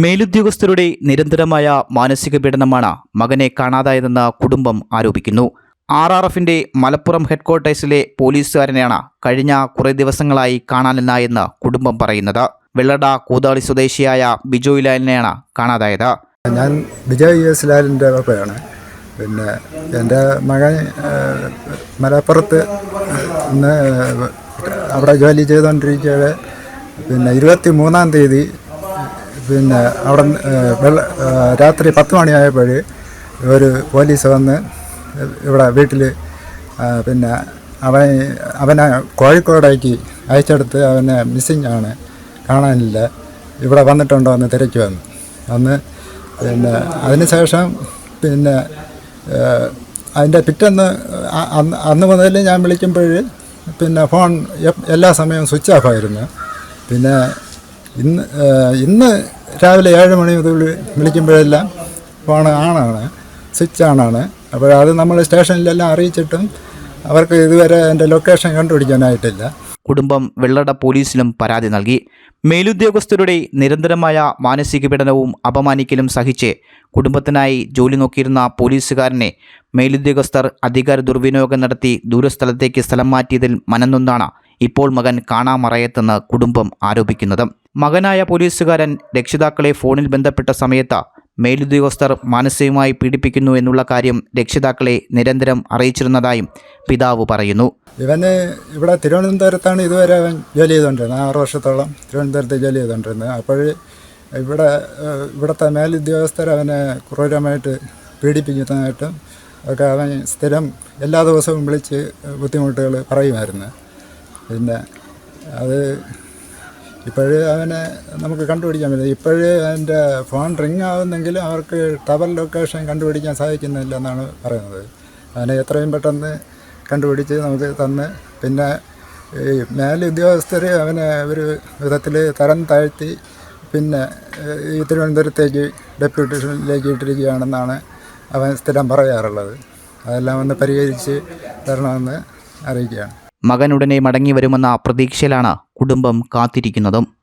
മേലുദ്യോഗസ്ഥരുടെ നിരന്തരമായ മാനസിക പീഡനമാണ് മകനെ കാണാതായതെന്ന് കുടുംബം ആരോപിക്കുന്നു. ആർ ആർ എഫിന്റെ മലപ്പുറം ഹെഡ്ക്വാർട്ടേഴ്സിലെ പോലീസുകാരനെയാണ് കഴിഞ്ഞ കുറേ ദിവസങ്ങളായി കാണാനില്ല എന്ന് കുടുംബം പറയുന്നത്. വെള്ളട കൂതാളി സ്വദേശിയായ ബിജോയ് ലാലിനെയാണ് കാണാതായത്. ഞാൻ വിജയ് എസ് ലാലിന്റെ പപ്പയാണ് പിന്നെ എന്റെ മകൻ മലപ്പുറത്ത് അവിടെ ജോലി ചെയ്തുകൊണ്ടിരിക്കുകയാണ്. പിന്നെ ഇരുപത്തി മൂന്നാം തീയതി പിന്നെ അവിടെ വെള്ള രാത്രി പത്ത് മണിയായപ്പോൾ ഒരു പോലീസ് വന്ന് ഇവിടെ വീട്ടിൽ പിന്നെ അവൻ അവനെ കോഴിക്കോടേക്ക് അയച്ചെടുത്ത് അവനെ മിസ്സിങ് ആണ്. കാണാനില്ല. ഇവിടെ വന്നിട്ടുണ്ടോ എന്ന് തിരക്കി വന്നു. അന്ന് പിന്നെ അതിനുശേഷം പിന്നെ അതിന്റെ പിറ്റേന്ന് അന്ന് അന്ന് മുതൽ ഞാൻ വിളിക്കുമ്പോൾ പിന്നെ ഫോൺ എല്ലാ സമയവും സ്വിച്ച് ഓഫായിരുന്നു പിന്നെ ഇന്ന് ഇന്ന് രാവിലെ ഏഴ് മണി മുതൽ വിളിക്കുമ്പോഴെല്ലാം ഫോൺ ആണാണ് സ്വിച്ച് ആണാണ് അപ്പോൾ അത് നമ്മൾ സ്റ്റേഷനിലെല്ലാം അറിയിച്ചിട്ടും അവർക്ക് ഇതുവരെ എന്റെ ലൊക്കേഷൻ കണ്ടുപിടിക്കാനായിട്ടില്ല. കുടുംബം വെള്ളട പോലീസിലും പരാതി നൽകി. മേലുദ്യോഗസ്ഥരുടെ നിരന്തരമായ മാനസിക പീഡനവും അപമാനിക്കലും സഹിച്ച് കുടുംബത്തിനായി ജോലി നോക്കിയിരുന്ന പോലീസുകാരനെ മേലുദ്യോഗസ്ഥർ അധികാര ദുർവിനിയോഗം നടത്തി ദൂരസ്ഥലത്തേക്ക് സ്ഥലം മാറ്റിയതിൽ മനംനൊന്നാണ് ഇപ്പോൾ മകൻ കാണാമറയത്തെന്ന് കുടുംബം ആരോപിക്കുന്നത്. മകനായ പോലീസുകാരൻ രക്ഷിതാക്കളെ ഫോണിൽ ബന്ധപ്പെട്ട സമയത്ത് മേലുദ്യോഗസ്ഥർ മാനസികമായി പീഡിപ്പിക്കുന്നു എന്നുള്ള കാര്യം രക്ഷിതാക്കളെ നിരന്തരം അറിയിച്ചിരുന്നതായും പിതാവ് പറയുന്നു. ഇവന് ഇവിടെ തിരുവനന്തപുരത്താണ് ഇതുവരെ അവൻ ജോലി ചെയ്തുകൊണ്ടിരുന്നത്. ആറ് വർഷത്തോളം തിരുവനന്തപുരത്ത് ജോലി ചെയ്തുകൊണ്ടിരുന്നത്. അപ്പോൾ ഇവിടെ ഇവിടുത്തെ മേലുദ്യോഗസ്ഥർ അവനെ ക്രൂരമായിട്ട് പീഡിപ്പിക്കുന്നതായിട്ടും ഒക്കെ അവൻ സ്ഥിരം എല്ലാ ദിവസവും വിളിച്ച് ബുദ്ധിമുട്ടുകൾ പറയുമായിരുന്നു. പിന്നെ അത് ഇപ്പോഴേ അവനെ നമുക്ക് കണ്ടുപിടിക്കാൻ പറ്റില്ല. ഇപ്പോഴേ അതിന്റെ ഫോൺ റിങ് ആവുന്നെങ്കിലും അവർക്ക് ടവർ ലൊക്കേഷൻ കണ്ടുപിടിക്കാൻ സാധിക്കുന്നില്ല എന്നാണ് പറയുന്നത്. അവനെ എത്രയും പെട്ടെന്ന് കണ്ടുപിടിച്ച് നമുക്ക് തന്ന് പിന്നെ ഈ മേലുദ്യോഗസ്ഥർ അവനെ ഒരു വിധത്തിൽ തരം താഴ്ത്തി പിന്നെ ഈ തിരുവനന്തപുരത്തേക്ക് ഡെപ്യൂട്ടേഷനിലേക്ക് ഇട്ടിരിക്കുകയാണെന്നാണ് അവൻ സ്ഥിരം പറയാറുള്ളത്. അതെല്ലാം ഒന്ന് പരിഹരിച്ച് തരണമെന്ന് അറിയിക്കുകയാണ്. മകൻ ഉടനെ മടങ്ങി വരുമെന്ന പ്രതീക്ഷയിലാണ് കുടുംബം കാത്തിരിക്കുന്നതും.